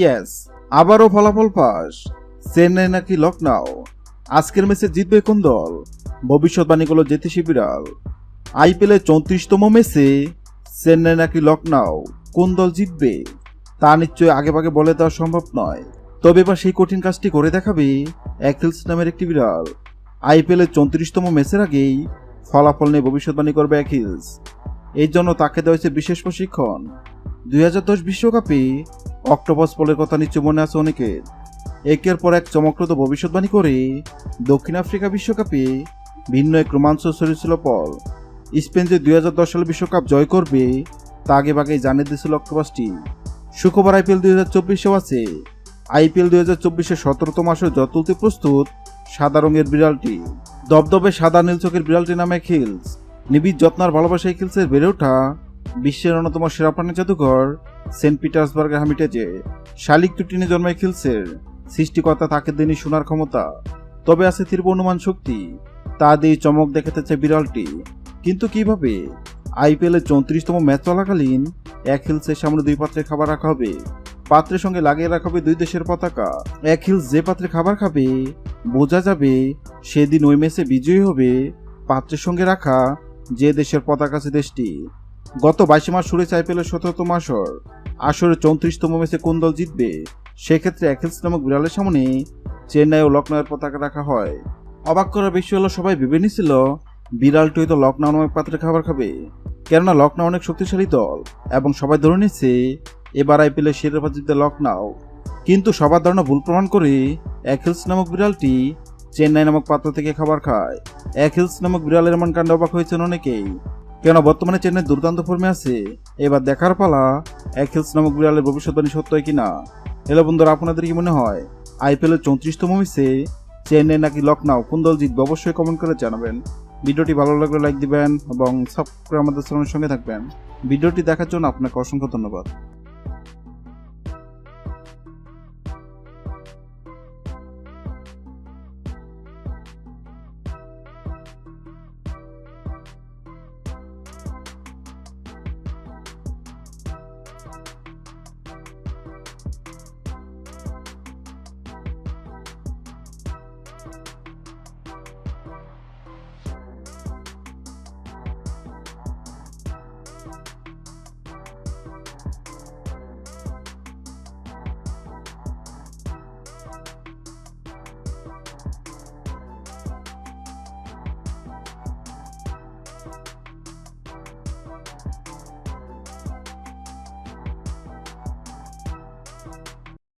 Yes আবারও ফলাফল ফাঁস। চেন্নাই নাকি লখনৌ আজকের ম্যাচে জিতবে কোন দল? ভবিষ্যৎবাণী করল জ্যোতিষী বিড়াল। আইপিএলের চৌত্রিশতম ম্যাচে চেন্নাই নাকি লখনৌ কোন দল জিতবে? তা নিশ্চয়ই আগেভাগে বলে দেওয়া সম্ভব নয়। তবে এবার সেই কঠিন কাজটি করে দেখাবে অ্যাকিলস নামের একটি বিড়াল। আইপিএলের চৌত্রিশতম ম্যাচের আগেই ফলাফল নিয়ে ভবিষ্যৎবাণী করবে অ্যাকিলস এই জন্য তাকে দেওয়া হয়েছে বিশেষ প্রশিক্ষণ। দুই বিশ্বকাপে অক্টোপাস পলের কথা নিশ্চয় মনে আছে অনেকের। একের পর এক চমকপ্রদ ভবিষ্যৎবাণী করে দক্ষিণ আফ্রিকা বিশ্বকাপে ভিন্ন এক রোমাঞ্চ ছড়িয়েছিল পল। স্পেন যে দুই হাজার দশ সালে বিশ্বকাপ জয় করবে, তা আগে ভাগেই জানিয়ে দিয়েছিল অক্টোপাসটি শুক্রবার আইপিএল দুই হাজার চব্বিশেও আছে। আইপিএল দুই হাজার চব্বিশের সতেরোতম আসরে যত তুলতে প্রস্তুত সাদা রঙের বিড়ালটি দবদবে সাদা নীল চোখের বিড়ালটি নামে খিলস নিবিড় যত্নার ভালোবাসায় খিলসের বেড়ে ওঠা বিশ্বের অন্যতম সেরা প্রাণী জাদুঘর সেন্ট পিটার্সবার্গের হামিটেজে। শালিক টুটিনে জন্মায় খিলসের। সৃষ্টিকর্তা তাকে দেনি শোনার ক্ষমতা। তবে আছে তীব্র অনুমান শক্তি। তা দিয়ে চমক দেখাতে চায় বিড়ালটি। কিন্তু কীভাবে? আইপিএল চৌত্রিশতম ম্যাচ চলাকালীন এক হিলসের সামনে দুই পাত্রে খাবার রাখা হবে। পাত্রের সঙ্গে লাগিয়ে রাখা হবে দুই দেশের পতাকা। এক হিলস যে পাত্রে খাবার খাবে, বোঝা যাবে সেদিন ওই ম্যাচে বিজয়ী হবে পাত্রের সঙ্গে রাখা যে দেশের পতাকা আছে দেশটি গত বাইশে মাস শুরু আইপিএলের সতেরোতম আসর। আসরে চৌত্রিশতম ম্যাচে কোন দল জিতবে? সেক্ষেত্রে অ্যাকিলস নামক বিড়ালের সামনে চেন্নাই ও লখনৌয়ের পতাকা রাখা হয়। অবাক করার বিষয় হলো, সবাই ভেবে নিছিল বিড়ালটি হয়তো লখনৌ নামক পাত্রে খাবার খাবে। কেননা লখনৌ অনেক শক্তিশালী দল এবং সবাই ধরে নিচ্ছে, এবার আইপিএলের শিরোপা জিতবে লখনৌ কিন্তু সবার ধারণা ভুল প্রমাণ করে অ্যাকিলস নামক বিড়ালটি চেন্নাই নামক পাত্র থেকে খাবার খায়। অ্যাকিলস নামক বিড়ালের এমন কাণ্ডে অবাক হয়েছেন অনেকেই। কেন বর্তমানে চেন্নাই দুর্দান্ত ফর্মে আছে? এবার দেখার পালা অ্যাকিলস নামক বিড়ালের ভবিষ্যৎবাণী সত্য হয় কিনা? এলো বন্ধুরা, আপনাদের কি মনে হয়? আইপিএল এর চৌত্রিশতম ম্যাচে চেন্নাই নাকি লখনৌ কোন দল জিতবে? অবশ্যই কমেন্ট করে জানাবেন। ভিডিওটি ভালো লাগলে লাইক দিবেন এবং সাবস্ক্রাইব আমাদের চ্যানেলের সঙ্গে থাকবেন। ভিডিওটি দেখার জন্য আপনাকে অসংখ্য ধন্যবাদ।